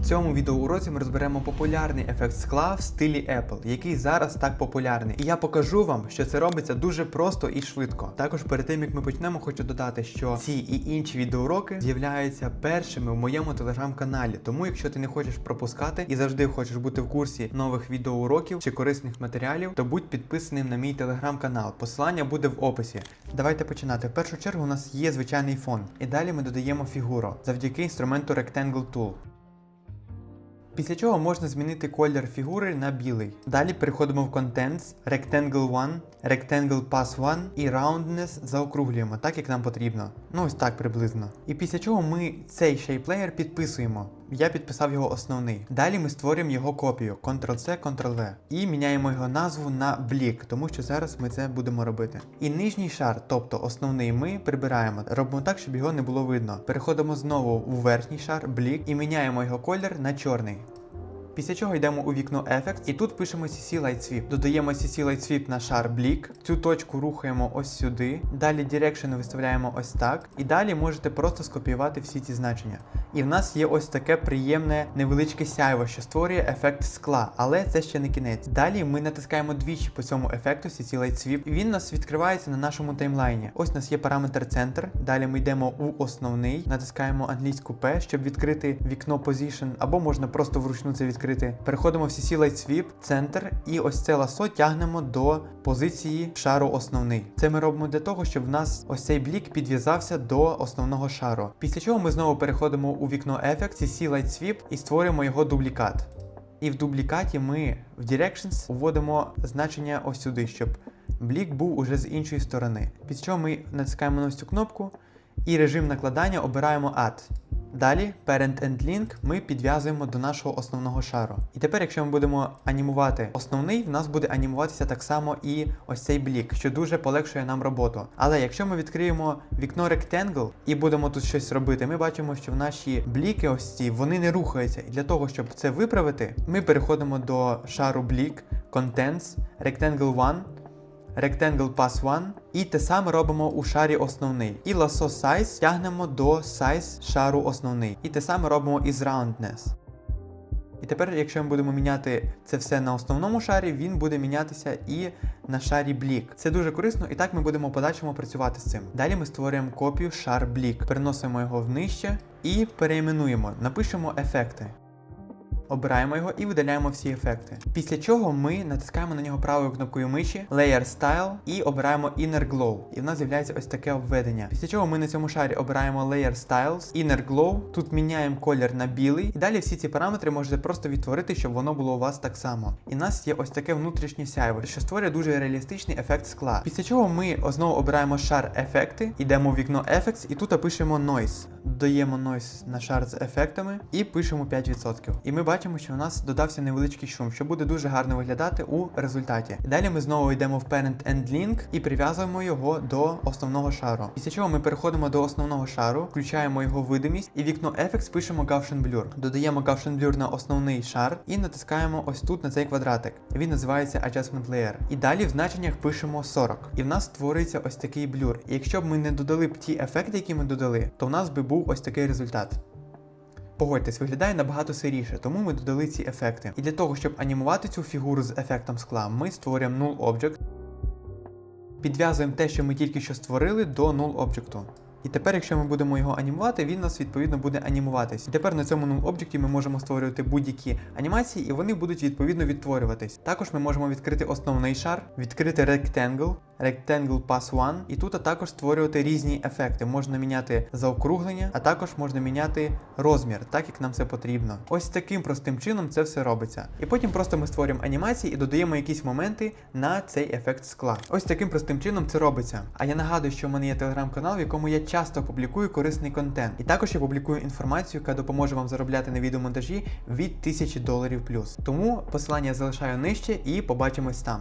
В цьому відеоуроці ми розберемо популярний ефект скла в стилі Apple, який зараз так популярний. І я покажу вам, що це робиться дуже просто і швидко. Також перед тим як ми почнемо, хочу додати, що ці і інші відеоуроки з'являються першими в моєму телеграм-каналі. Тому, якщо ти не хочеш пропускати і завжди хочеш бути в курсі нових відеоуроків чи корисних матеріалів, то будь підписаним на мій телеграм-канал. Посилання буде в описі. Давайте починати. В першу чергу у нас є звичайний фон, і далі ми додаємо фігуру завдяки інструменту Rectangle Tool. Після чого можна змінити колір фігури на білий. Далі переходимо в Contents, Rectangle 1, Rectangle Pass 1 і Roundness заокруглюємо, так як нам потрібно. Ну ось так приблизно. І після чого ми цей Shape підписуємо. Я підписав його основний. Далі ми створюємо його копію Ctrl-C, Ctrl-V і міняємо його назву на блік, тому що зараз ми це будемо робити. І нижній шар, тобто основний, ми прибираємо. Робимо так, щоб його не було видно. Переходимо знову у верхній шар, блік, і міняємо його колір на чорний. Після чого йдемо у вікно Effects і тут пишемо CC Light Sweep. Додаємо CC Light Sweep на шар блік. Цю точку рухаємо ось сюди. Далі Direction виставляємо ось так. І далі можете просто скопіювати всі ці значення. І в нас є ось таке приємне невеличке сяйво, що створює ефект скла, але це ще не кінець. Далі ми натискаємо двічі по цьому ефекту CC Light Sweep, він нас відкривається на нашому таймлайні. Ось у нас є параметр центр. Далі ми йдемо у основний, натискаємо англійську P, щоб відкрити вікно Position, або можна просто вручну це відкрити. Переходимо в CC Light Sweep, центр, і ось це ласо тягнемо до позиції шару основний. Це ми робимо для того, щоб в нас ось цей блік підв'язався до основного шару. Після чого ми знову переходимо у вікно Effects, CC Light Sweep і створюємо його дублікат. І в дублікаті ми в Directions вводимо значення ось сюди, щоб блік був уже з іншої сторони. Після чого ми натискаємо на ось цю кнопку і режим накладання обираємо Add. Далі Parent and Link ми підв'язуємо до нашого основного шару. І тепер, якщо ми будемо анімувати основний, в нас буде анімуватися так само і ось цей блік, що дуже полегшує нам роботу. Але якщо ми відкриємо вікно Rectangle і будемо тут щось робити, ми бачимо, що в наші бліки ось ці вони не рухаються. І для того, щоб це виправити, ми переходимо до шару блік, Contents, Rectangle 1. Rectangle Pass 1 і те саме робимо у шарі основний. І Lasso Size тягнемо до Size шару основний. І те саме робимо із Roundness. І тепер, якщо ми будемо міняти це все на основному шарі, він буде мінятися і на шарі блік. Це дуже корисно, і так ми будемо подальшому працювати з цим. Далі ми створюємо копію шар блік, переносимо його внище і переіменуємо, напишемо ефекти. Обираємо його і видаляємо всі ефекти. Після чого ми натискаємо на нього правою кнопкою миші Layer Style і обираємо Inner Glow. І в нас з'являється ось таке обведення. Після чого ми на цьому шарі обираємо Layer Styles, Inner Glow. Тут міняємо колір на білий. І далі всі ці параметри можете просто відтворити, щоб воно було у вас так само. І в нас є ось таке внутрішнє сяйво, що створює дуже реалістичний ефект скла. Після чого ми знову обираємо шар ефекти, йдемо в вікно Effects і тут пишемо Noise. Додаємо Noise на шар з ефектами і пишемо 5%. І ми бачимо, що у нас додався невеличкий шум, що буде дуже гарно виглядати у результаті. Далі ми знову йдемо в Parent End Link і прив'язуємо його до основного шару. Після чого ми переходимо до основного шару, включаємо його видимість і вікно Effects пишемо Gaussian Blur. Додаємо Gaussian Blur на основний шар і натискаємо ось тут на цей квадратик. Він називається Adjustment Layer. І далі в значеннях пишемо 40. І в нас створюється ось такий блюр. І якщо б ми не додали б ті ефекти, які ми додали, то в нас би був ось такий результат. Погодьтесь, виглядає набагато сиріше, тому ми додали ці ефекти. І для того, щоб анімувати цю фігуру з ефектом скла, ми створюємо Null Object, підв'язуємо те, що ми тільки що створили, до Null Object. І тепер, якщо ми будемо його анімувати, він у нас відповідно буде анімуватись. І тепер на цьому null об'єкті ми можемо створювати будь-які анімації, і вони будуть відповідно відтворюватись. Також ми можемо відкрити основний шар, відкрити Rectangle, Rectangle Pass 1, і тут також створювати різні ефекти. Можна міняти заокруглення, а також можна міняти розмір, так як нам це потрібно. Ось таким простим чином це все робиться. І потім просто ми створюємо анімації і додаємо якісь моменти на цей ефект скла. Ось таким простим чином це робиться. А я нагадую, що в мене є телеграм-канал, в якому я часто публікую корисний контент. І також я публікую інформацію, яка допоможе вам заробляти на відеомонтажі від 1000 доларів плюс. Тому посилання я залишаю нижче і побачимось там.